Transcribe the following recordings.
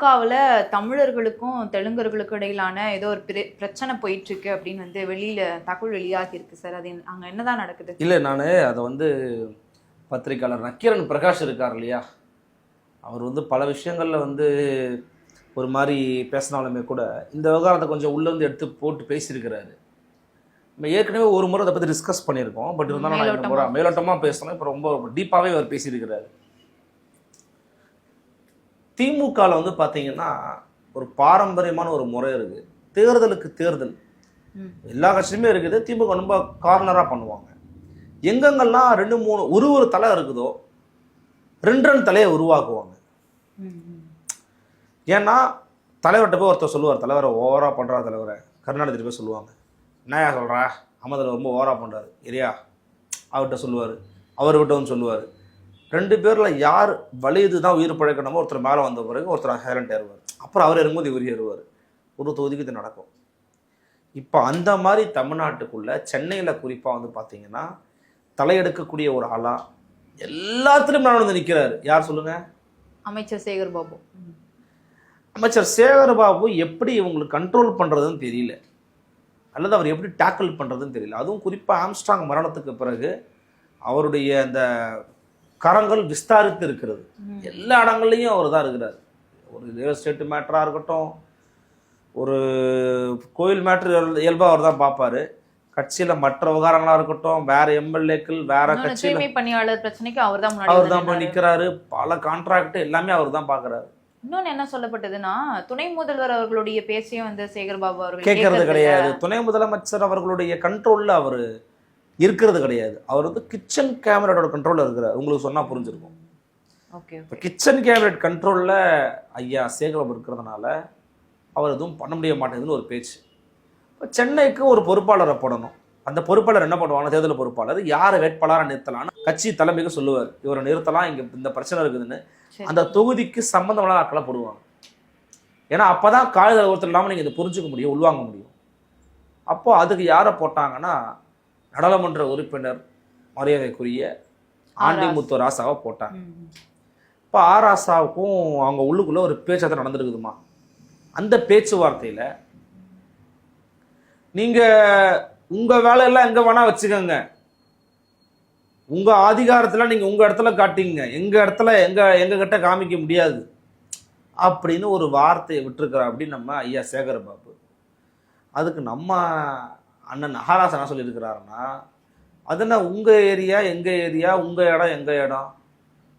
திமுகவுல தமிழர்களுக்கும் தெலுங்கர்களுக்கும் இடையிலான ஏதோ ஒரு பிர- பிரச்சனை போயிட்டு இருக்கு அப்படின்னு வந்து வெளியில தகவல் வெளியாகி இருக்கு சார். அது அங்க என்னதான் நடக்குது? இல்லை நான் அதை வந்து பத்திரிக்கையாளர் நக்கீரன் பிரகாஷ் இருக்கார் இல்லையா? அவர் வந்து பல விஷயங்களில் வந்து ஒரு மாதிரி பேசினாலுமே கூட இந்த விவகாரத்தை கொஞ்சம் உள்ளேருந்து எடுத்து போட்டு பேசியிருக்கிறாரு. நம்ம ஏற்கனவே ஒரு முறை அதை பற்றி டிஸ்கஸ் பண்ணியிருக்கோம். பட் இருந்தாலும் நான் முறை. மேலோட்டமாக பேசணும். இப்போ ரொம்ப டீப்பாகவே அவர் பேசியிருக்கிறாரு. திமுகவில் வந்து பார்த்தீங்கன்னா ஒரு பாரம்பரியமான ஒரு முறை இருக்குது தேர்தலுக்கு தேர்தல். எல்லா கட்சியுமே இருக்குது. திமுக ரொம்ப கார்னராக பண்ணுவாங்க. எங்கெங்கெல்லாம் ரெண்டு மூணு ஒரு ஒரு தலை இருக்குதோ ரெண்டு ரெண்டு தலையை உருவாக்குவாங்க. ஏன்னா தலைவர்கிட்ட போய் ஒருத்தர் சொல்லுவார் தலைவரை ஓவராக பண்ணுறா தலைவரை. கருணாநிதி போய் சொல்லுவாங்க. என்னையா சொல்கிறா அமதில் ரொம்ப ஓவராக பண்ணுறாரு இரியா அவர்கிட்ட சொல்லுவார். அவர்கிட்ட வந்து சொல்லுவார். ரெண்டு பேரில் யார் வலிது தான் உயிர் பழைக்கணுமோ ஒருத்தர் மேலே வந்த பிறகு ஒருத்தர் ஹைலண்ட் ஏறுவார். அப்புறம் அவர் இறங்கும்போது இவர் ஏறுவார். ஒரு தொகுதிக்கு இது நடக்கும். இப்போ அந்த மாதிரி தமிழ்நாட்டுக்குள்ள சென்னையில் குறிப்பாக வந்து பார்த்தீங்கன்னா தலையெடுக்கக்கூடிய ஒரு ஆளா எல்லாத்துலையும் நான் வந்து நிற்கிறாரு யார் சொல்லுங்கள் அமைச்சர் சேகர் பாபு. அமைச்சர் சேகர்பாபு எப்படி இவங்களுக்கு கண்ட்ரோல் பண்ணுறதுன்னு தெரியல. அல்லது அவர் எப்படி டேக்கிள் பண்ணுறதுன்னு தெரியல. அதுவும் குறிப்பாக ஆம்ஸ்ட்ராங் மரணத்துக்கு பிறகு அவருடைய அந்த கரங்கள் விஸ்தாரித்து இருக்கிறது. எல்லா இடங்கள்லையும் அவர் தான் இருக்கிறார். ஒரு ரியல் எஸ்டேட் மேட்டராக இருக்கட்டும் ஒரு கோயில் மேட்ரு இயல்பாக அவர் தான் பார்ப்பாரு. கட்சியில் மற்ற விவகாரங்களாக இருக்கட்டும் வேற எம்எல்ஏக்கள் வேற கட்சியில் பணியாளர் பிரச்சனைக்கு அவர் தான் அவர் தான் போய். நிற்கிறாரு பல கான்ட்ராக்ட் எல்லாமே அவர் தான் பார்க்குறாரு. இன்னொன்னு என்ன சொல்லப்பட்டதுன்னா துணை முதல்வர் அவர்களுடைய பேச்சையும் வந்து சேகர் பாபு அவர்கள் கேட்கறது கிடையாது. துணை முதலமைச்சர் அவர்களுடைய கண்ட்ரோல்ல அவர் இருக்கிறது கிடையாது. அவர் வந்து கிச்சன் கேமராவோட கண்ட்ரோல்ல இருக்கிறார். உங்களுக்கு சொன்னா புரிஞ்சிருக்கும். ஓகே இப்போ கிச்சன் கேமரேட் கண்ட்ரோல்ல ஐயா சேகரம் இருக்கிறதுனால அவர் எதுவும் பண்ண முடிய மாட்டேங்குதுன்னு ஒரு பேச்சு. இப்போ சென்னைக்கு ஒரு பொறுப்பாளரை போடணும். அந்த பொறுப்பாளர் என்ன பண்ணுவாங்க தேர்தல் பொறுப்பாளர் யாரை வேட்பாளராக நிறுத்தலாம்னு கட்சி தலைமைக்கு சொல்லுவார். இவரை நிறுத்தலாம் இங்க இந்த பிரச்சனை இருக்குதுன்னு. அந்த தொகுதிக்கு சம்பந்தமான ஆட்களை போடுவாங்க. ஏன்னா அப்பதான் காகித ஒருத்தர் இல்லாமல் நீங்கள் இதை புரிஞ்சுக்க முடியும் உள்வாங்க முடியும். அப்போ அதுக்கு யாரை போட்டாங்கன்னா நாடாளுமன்ற உறுப்பினர் மரியாதைக்குரிய ஆண்டிமுத்து ராசாவை போட்டாங்க. இப்போ ஆ ராசாவுக்கும் அவங்க உள்ளுக்குள்ள ஒரு பேச்சுவார்த்தை நடந்திருக்குதுமா? அந்த பேச்சுவார்த்தையில நீங்க உங்க வேலையெல்லாம் எங்க வேணா வச்சுக்கோங்க. உங்க அதிகாரத்துல நீங்க உங்க இடத்துல காட்டிங்க எங்க இடத்துல எங்க எங்க கிட்ட காமிக்க முடியாது. அப்படின்னு ஒரு வார்த்தையை விட்டுருக்கிறார் அப்படின்னு நம்ம ஐயா சேகர பாபு அதுக்கு நம்ம அண்ணன் மகாராசன் என்ன சொல்லியிருக்கிறாருன்னா அது என்ன ஏரியா எங்கள் ஏரியா உங்கள் இடம் எங்கள் இடம்?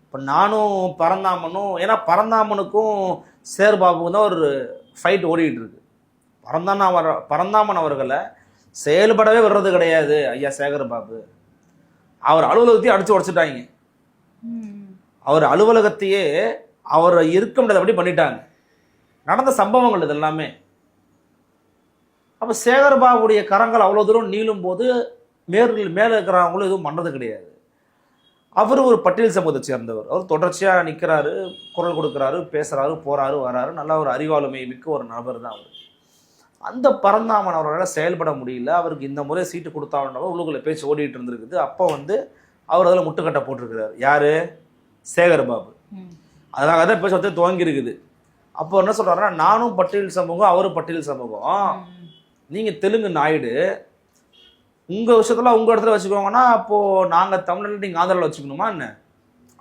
இப்போ நானும் பரந்தாமனும் ஏன்னா பரந்தாமனுக்கும் சேர்பாபுக்கும் தான் ஒரு ஃபைட் ஓடிட்டு இருக்கு. பரந்தாமன் அவர் பரந்தாமன் அவர்களை செயல்படவே விடுறது கிடையாது ஐயா சேகர் பாபு அவர் அலுவலகத்தையும் அடித்து உடச்சிட்டாங்க. அவர் அலுவலகத்தையே அவர் இருக்க முடியாதபடி பண்ணிட்டாங்க. நடந்த சம்பவங்கள் இது எல்லாமே அப்போ சேகர்பாபுடைய கரங்கள் அவ்வளோ தூரம் நீளும் போது மேல் மேலே இருக்கிறவங்களும் எதுவும் பண்ணுறது கிடையாது. அவர் ஒரு பட்டியல் சமூகத்தை சேர்ந்தவர். அவர் தொடர்ச்சியாக நிற்கிறாரு குரல் கொடுக்குறாரு பேசுகிறாரு போகிறாரு வராரு. நல்ல ஒரு அறிவாளுமை மிக்க ஒரு நபர் தான் அவர். அந்த பரந்தாமன் அவரால் செயல்பட முடியல. அவருக்கு இந்த முறை சீட்டு கொடுத்தாலும் உள்ளுக்குள்ள பேச்சு ஓடிட்டு இருந்திருக்குது. அப்போ வந்து அவர் அதில் முட்டுக்கட்டை போட்டிருக்கிறார். யாரு? சேகர் பாபு. ம். அதனால தான் பேச்சுவார்த்தை துவங்கி இருக்குது அப்போ என்ன சொல்றாருன்னா நானும் பட்டியல் சமூகம் அவரும் பட்டியல் சமூகம். ம், ம். நீங்க தெலுங்கு நாயுடு உங்க விஷயத்துல உங்க இடத்துல வச்சுக்கோங்கன்னா அப்போ நாங்க தமிழ்நாட்டில் நீங்க ஆந்திராவில் வச்சுக்கணுமா என்ன?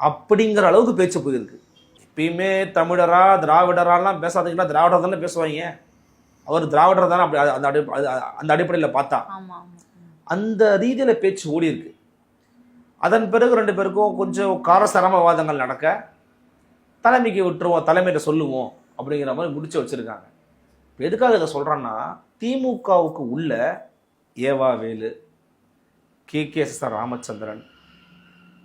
அப்படிங்கிற அளவுக்கு பேச்சு போயிருக்கு எப்பயுமே தமிழரா திராவிடராலாம் பேசாதீங்கன்னா திராவிடர் தானே பேசுவாங்க. அவர் திராவிடர் தானே அப்படி அந்த அடி அந்த அடிப்படையில் பார்த்தா. அந்த ரீதியில் பேச்சு ஓடி இருக்கு. அதன் பிறகு ரெண்டு பேருக்கும் கொஞ்சம் காரசரமவாதங்கள் நடக்க தலைமைக்கு விட்டுருவோம் தலைமையிட்ட சொல்லுவோம் அப்படிங்கிற மாதிரி முடிச்சு வச்சிருக்காங்க. எதுக்காக இதை சொல்றேன்னா திமுகவுக்கு உள்ள ஏவா Velu K K S R Ramachandran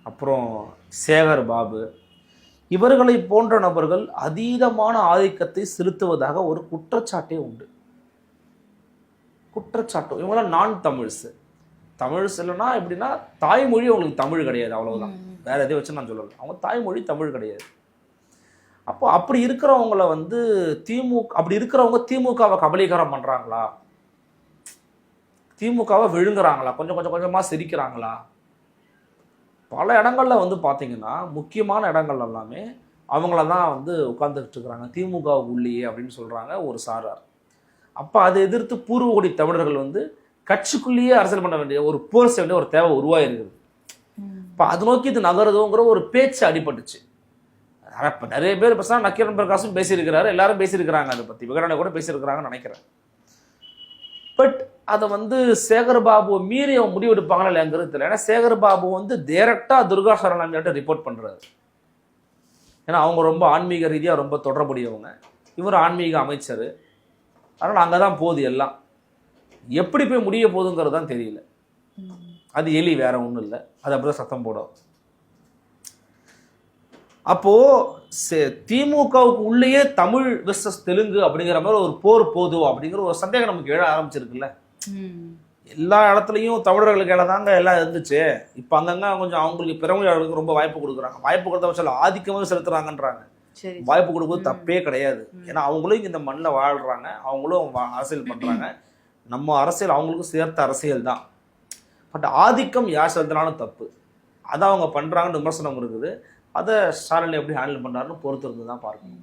அப்புறம் சேகர் பாபு இவர்களை போன்ற நபர்கள் அதீதமான ஆதிக்கத்தை செலுத்துவதாக ஒரு குற்றச்சாட்டே உண்டு. குற்றச்சாட்டு. இவங்களாம் நான் தமிழ்ஸ் தமிழ்ஸ் இல்லைன்னா எப்படின்னா தாய்மொழி அவங்களுக்கு தமிழ் கிடையாது ம். வேற எதையும் வச்சு நான் சொல்லலை. அவங்க தாய்மொழி தமிழ் கிடையாது. அப்போ அப்படி இருக்கிறவங்கள வந்து திமுக அப்படி இருக்கிறவங்க திமுகவை கபலீகரம் பண்றாங்களா? திமுகவை விழுங்குறாங்களா? கொஞ்சம் கொஞ்சம் கொஞ்சமா சிரிக்கிறாங்களா? பல இடங்கள்ல வந்து பாத்தீங்கன்னா முக்கியமான இடங்கள் எல்லாமே அவங்கள தான் வந்து உட்காந்துக்கிட்டு இருக்கிறாங்க. திமுகவுக்கு உள்ளேயே அப்படின்னு சொல்கிறாங்க ஒரு சாரார். அப்போ அதை எதிர்த்து பூர்வகுடி தமிழர்கள் வந்து கட்சிக்குள்ளேயே அரசியல் பண்ண வேண்டிய ஒரு போர் செய்ய வேண்டிய ஒரு தேவை உருவாயிருக்குது. இப்போ அது நோக்கி இது நகருதுங்கிற ஒரு பேச்சு அடிபட்டுச்சு. இப்போ நிறைய பேர் பேசினா நக்கீரன் பிரகாஷும் பேசியிருக்கிறாரு. எல்லாரும் பேசியிருக்கிறாங்க. அதை பற்றி விகடனை கூட பேசியிருக்கிறாங்கன்னு நினைக்கிறேன். பட் அதை வந்து சேகர் பாபுவை மீறி அவங்க முடிவு எடுப்பாங்களா இல்லையாங்கிறது தெரியல. ஏன்னா சேகர் பாபு வந்து டைரக்டாக துர்கா சரணாமியாட்ட ரிப்போர்ட் பண்ணுறாரு ஏன்னா அவங்க ரொம்ப ஆன்மீக ரீதியாக ரொம்ப தொடர்புடையவங்க. இவர் ஆன்மீக அமைச்சர். அதனால் அங்கே தான் போகுது எல்லாம். எப்படி போய் முடிய போகுதுங்கிறது தான் தெரியல. அது எலி வேற ஒன்றும் இல்லை. அது அப்படிதான் சத்தம் போடும். அப்போ சே- திமுகவுக்கு உள்ளேயே தமிழ் வெர்சஸ் தெலுங்கு அப்படிங்கிற மாதிரி ஒரு போர் போதும் அப்படிங்கிற ஒரு சந்தேகம் நமக்கு எழ ஆரம்பிச்சிருக்குல்ல. எல்லா இடத்துலையும் தமிழர்களுக்கு இடம் தாங்க எல்லாம் இருந்துச்சு. இப்போ அங்கங்க கொஞ்சம் அவங்களுக்கு பிறமொழியாளர்களுக்கு ரொம்ப வாய்ப்பு கொடுக்குறாங்க. வாய்ப்பு கொடுத்த பட்சம் ஆதிக்கமாக செலுத்துறாங்கன்றாங்க. வாய்ப்பு கொடுக்குறது. தப்பே கிடையாது. ஏன்னா அவங்களும் இங்க இந்த மண்ணில் வாழ்றாங்க. அவங்களும் அரசியல் பண்றாங்க. நம்ம அரசியல் அவங்களுக்கும் சேர்த்த அரசியல் தான். பட் ஆதிக்கம் யார் செலுத்தினாலும் தப்பு. அதை அவங்க பண்றாங்கன்னு விமர்சனம் இருக்குது. அதை ஸ்டாலின் எப்படி ஹேண்டில் பண்ணுறாருன்னு பொறுத்து இருந்து தான் பார்க்கணும்.